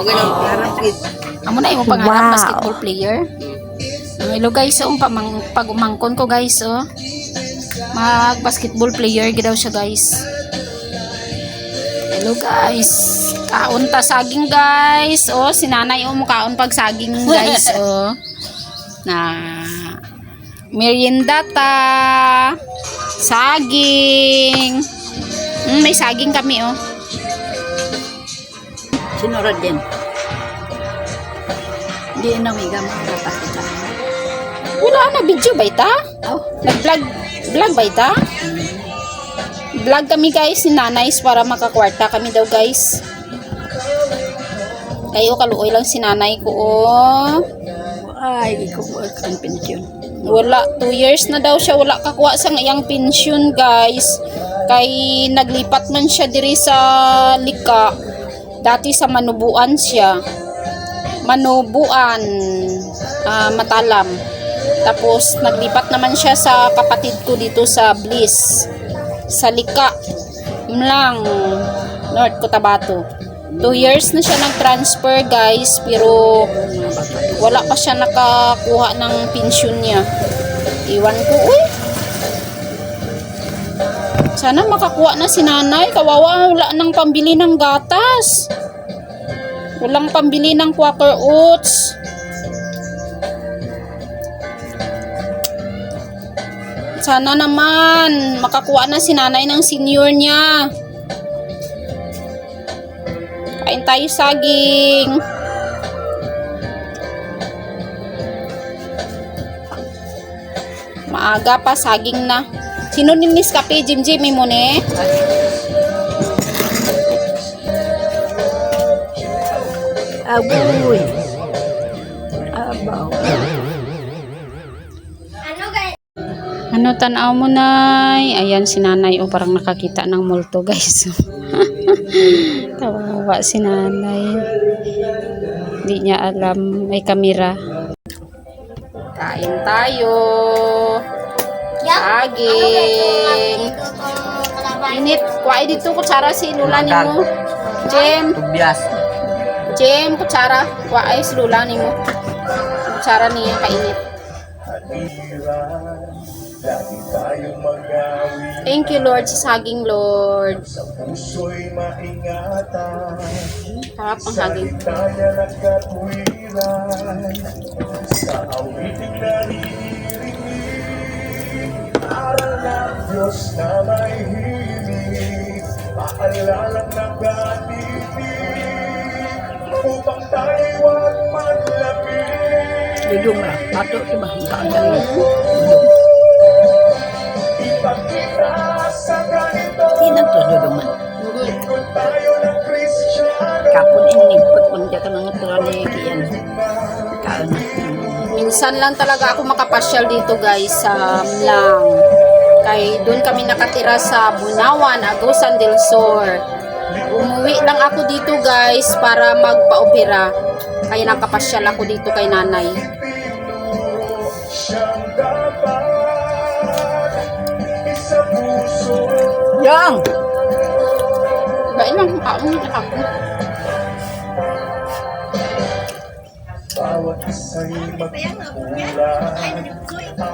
Okay lang, harap kid. Amo na yung pangarap Wow. basketball player. Ang Hello guys, oh, pamang, pag umangkon ko guys, oh. Mag basketball player gidaw siya guys. Hello guys. Kaon ta saging guys. Oh, sinanay oh mukaon pag saging guys, oh. Na merienda ta. Saging. Mm, may saging kami oh. Sinurad din. Hindi na may na pakita. Wala na video ba ita? Oh, Nag-vlog vlog ba ita? Vlog kami guys ni Nanays para makakwarta kami daw guys. Kayo kaluoy lang si nanay ko oh. ay, di ko po ang pensyon. Wala, 2 years na daw siya wala kakuha sa iyang pensyon guys. Kay naglipat man siya diri sa Lika. Dati sa Manubuan siya. Manubuan, ah, Matalam. Tapos naglipat naman siya sa kapatid ko dito sa Bliss. Sa Lika. Mlang, North Cotabato. 2 years na siya nag-transfer guys, pero wala pa siya nakakuha ng pensyon niya. Iwan ko, uy. Sana makakuha na si nanay. Kawawa, wala nang pambili ng gatas. Walang pambili ng Quaker Oats. Sana naman makakuha na si nanay ng senior niya. Kain tayo saging. Maaga pa, saging na. Sino ni Miss Kape? Jim Jim, mo ne? Aboy. Abaw. Ano tanaw mo nay? Ayan si nanay o parang nakakita ng multo guys. Kawawa si nanay. Hindi niya alam may kamera. Kain tayo. Saging. Init. Kuha dito kutsara si lula ni mo. Jem. Tubyas. Jem, kutsara. Kuha ay si lula ni mo. Kutsara niya kainit. Thank you Lord sa saging Lord. Harap ang saging. Sa awiting ng Diyos na may hilig Paalalang nag-atipid Upang tayo'y huwag manlapit Dudong na. Pato si Mahintang lang. Ipagkita sa ganito Tinan to dudong man. Kung tayo ng Kristiyano Kapon inig. Pagpunta ka ng turan ni Kian. Kaon na. Minsan lang talaga ako makapasyal dito guys sa Mlang. Kay doon kami nakatira sa Bunawan, Agusan del Sur. Umuwi lang ako dito guys para magpa-opera. Kaya nakapasyal ako dito kay nanay. Yang! Ba ilang kaon ako. Bawat isa'y magkukulang